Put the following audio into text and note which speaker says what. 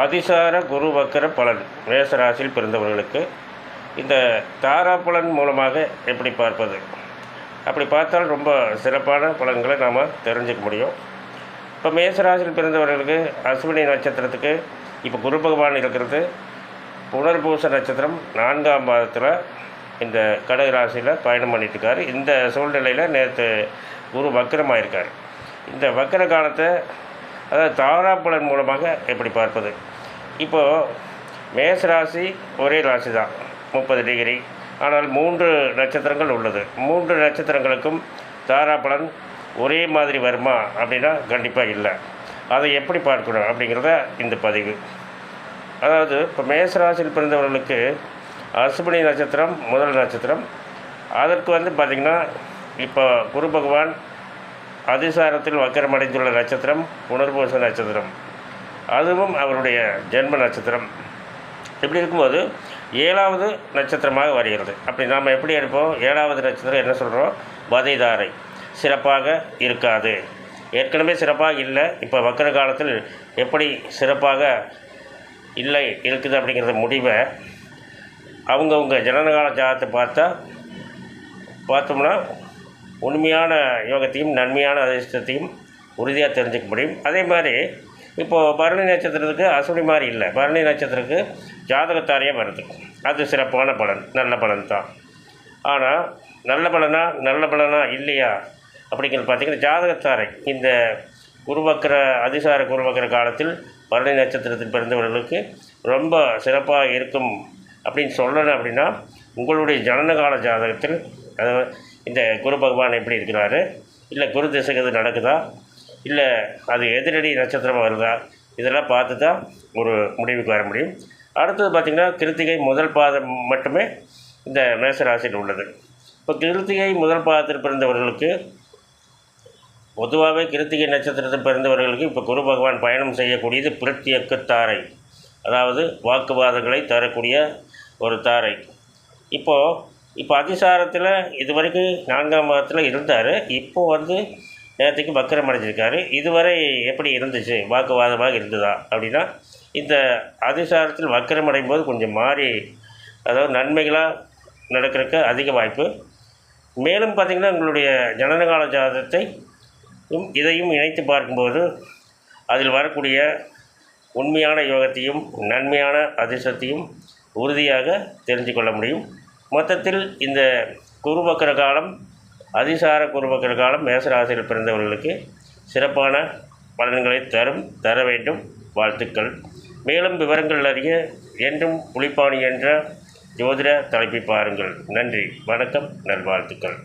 Speaker 1: அதிசார குரு வக்கர பலன் மேசராசியில் பிறந்தவர்களுக்கு இந்த தாரா பலன் மூலமாக எப்படி பார்ப்பது? அப்படி பார்த்தால் ரொம்ப சிறப்பான பலன்களை நாம் தெரிஞ்சுக்க முடியும். இப்போ மேசராசியில் பிறந்தவர்களுக்கு அஸ்வினி நட்சத்திரத்துக்கு இப்போ குரு பகவான் இருக்கிறது. புனர்பூச நட்சத்திரம் நான்காம் பாதத்தில் இந்த கடக ராசியில் பயணம் பண்ணிட்டுருக்காரு. இந்த சூழ்நிலையில் நேற்று குரு வக்கரமாயிருக்கார். இந்த வக்கர காலத்தை அதாவது தாராப்பலன் மூலமாக எப்படி பார்ப்பது? இப்போது மேச ராசி ஒரே ராசி தான் முப்பது டிகிரி. ஆனால் மூன்று நட்சத்திரங்கள் உள்ளது. மூன்று நட்சத்திரங்களுக்கும் தாராப்பலன் ஒரே மாதிரி வருமா அப்படின்னா கண்டிப்பாக இல்லை. அதை எப்படி பார்க்கணும் அப்படிங்கிறத இந்த பதிவு. அதாவது இப்போ மேசராசியில் பிறந்தவர்களுக்கு அசுபனி நட்சத்திரம் முதல் நட்சத்திரம். அதற்கு வந்து பார்த்திங்கன்னா இப்போ குரு பகவான் அதிசாரத்தில் வக்கரமடைந்துள்ள நட்சத்திரம் புனர்பூச நட்சத்திரம். அதுவும் அவருடைய ஜென்ம நட்சத்திரம். இப்படி இருக்கும்போது ஏழாவது நட்சத்திரமாக வருகிறது. அப்படி நாம் எப்படி எடுப்போம்? ஏழாவது நட்சத்திரம் என்ன சொல்கிறோம் வதைதாரை. சிறப்பாக இருக்காது. ஏற்கனவே சிறப்பாக இல்லை. இப்போ வக்கர காலத்தில் எப்படி சிறப்பாக இல்லை இருக்குது அப்படிங்கிறத முடிவை அவங்கவுங்க ஜனனகால ஜாதத்தை பார்த்தா பார்த்தோம்னா உண்மையான யோகத்தையும் நன்மையான அதிர்ஷ்டத்தையும் உறுதியாக தெரிஞ்சுக்க முடியும். அதே மாதிரி இப்போது பரணி நட்சத்திரத்துக்கு அசுனி மாதிரி இல்லை. பரணி நட்சத்திரத்துக்கு ஜாதகத்தாரையே வருது. அது சிறப்பான பலன் நல்ல பலன் தான். ஆனால் நல்ல பலனா நல்ல பலனா இல்லையா அப்படிங்கிறது பார்த்திங்கன்னா ஜாதகத்தாரை இந்த குருவக்கர அதிசார குருவக்கர காலத்தில் பரணி நட்சத்திரத்தில் பிறந்தவர்களுக்கு ரொம்ப சிறப்பாக இருக்கும் அப்படின்னு சொல்லணும் அப்படின்னா உங்களுடைய ஜனனகால ஜாதகத்தில் அதாவது இந்த குரு பகவான் எப்படி இருக்கிறாரு? இல்லை குரு திசைக்கு அது நடக்குதா? இல்லை அது எதிரடி நட்சத்திரமாக வருதா? இதெல்லாம் பார்த்து தான் ஒரு முடிவுக்கு வர முடியும். அடுத்தது பார்த்திங்கன்னா கிருத்திகை முதல் பாதம் மட்டுமே இந்த மேசராசியில் உள்ளது. இப்போ கிருத்திகை முதல் பாதத்தில் பிறந்தவர்களுக்கு பொதுவாகவே கிருத்திகை நட்சத்திரத்தில் பிறந்தவர்களுக்கு இப்போ குரு பகவான் பயணம் செய்யக்கூடியது பிரத்யக்க தாரை. அதாவது வாக்குவாதங்களை தரக்கூடிய ஒரு தாரை. இப்போது இப்போ அதிசாரத்தில் இது வரைக்கும் நான்காம் மாதத்தில் இருந்தார். இப்போ வந்து நேரத்துக்கு வக்கரம் அடைஞ்சிருக்காரு. இதுவரை எப்படி இருந்துச்சு? வாக்குவாதமாக இருந்ததா? அப்படின்னா இந்த அதிசாரத்தில் வக்கரம் அடையும் போது கொஞ்சம் மாறி அதாவது நன்மைகளாக நடக்கிறதுக்கு அதிக வாய்ப்பு. மேலும் பார்த்திங்கன்னா உங்களுடைய ஜனனகால ஜாதகத்தை இதையும் இணைத்து பார்க்கும்போது அதில் வரக்கூடிய உண்மையான யோகத்தையும் நன்மையான அதிர்ஷ்டத்தையும் உறுதியாக தெரிஞ்சு கொள்ள முடியும். மொத்தத்தில் இந்த குருபக்கர காலம் அதிசார குருபக்கர காலம் மேசராசியில் பிறந்தவர்களுக்கு சிறப்பான பலன்களை தரும் தர வேண்டும். வாழ்த்துக்கள். மேலும் விவரங்கள் அறிய என்றும் புலிப்பாணி என்ற ஜோதிட தலைப்பை பாருங்கள். நன்றி. வணக்கம். நல்வாழ்த்துக்கள்.